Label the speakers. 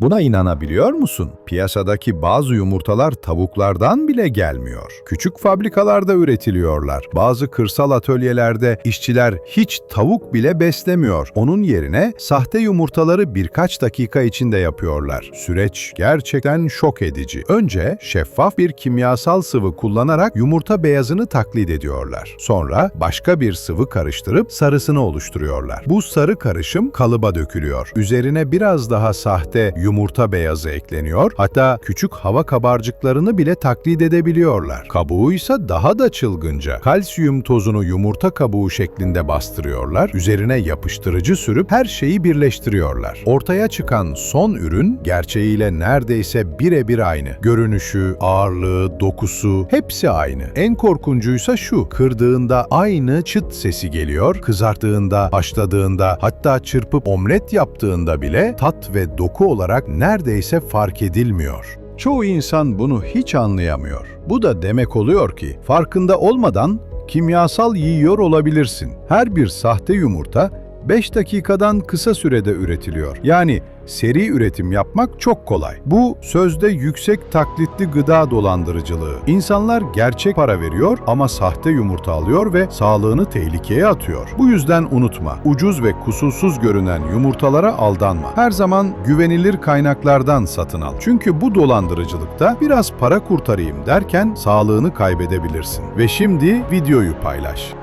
Speaker 1: Buna inanabiliyor musun? Piyasadaki bazı yumurtalar tavuklardan bile gelmiyor. Küçük fabrikalarda üretiliyorlar. Bazı kırsal atölyelerde işçiler hiç tavuk bile beslemiyor. Onun yerine sahte yumurtaları birkaç dakika içinde yapıyorlar. Süreç gerçekten şok edici. Önce şeffaf bir kimyasal sıvı kullanarak yumurta beyazını taklit ediyorlar. Sonra başka bir sıvı karıştırıp sarısını oluşturuyorlar. Bu sarı karışım kalıba dökülüyor. Üzerine biraz daha sahte yumurta beyazı ekleniyor. Hatta küçük hava kabarcıklarını bile taklit edebiliyorlar. Kabuğu ise daha da çılgınca. Kalsiyum tozunu yumurta kabuğu şeklinde bastırıyorlar. Üzerine yapıştırıcı sürüp her şeyi birleştiriyorlar. Ortaya çıkan son ürün gerçeğiyle neredeyse birebir aynı. Görünüşü, ağırlığı, dokusu hepsi aynı. En korkuncuysa şu. Kırdığında aynı çıt sesi geliyor. Kızarttığında, haşladığında, hatta çırpıp omlet yaptığında bile tat ve doku olarak neredeyse fark edilmiyor. Çoğu insan bunu hiç anlayamıyor. Bu da demek oluyor ki farkında olmadan kimyasal yiyor olabilirsin. Her bir sahte yumurta 5 dakikadan kısa sürede üretiliyor. Yani seri üretim yapmak çok kolay. Bu sözde yüksek taklitli gıda dolandırıcılığı. İnsanlar gerçek para veriyor ama sahte yumurta alıyor ve sağlığını tehlikeye atıyor. Bu yüzden unutma, ucuz ve kusursuz görünen yumurtalara aldanma. Her zaman güvenilir kaynaklardan satın al. Çünkü bu dolandırıcılıkta biraz para kurtarayım derken sağlığını kaybedebilirsin. Ve şimdi videoyu paylaş.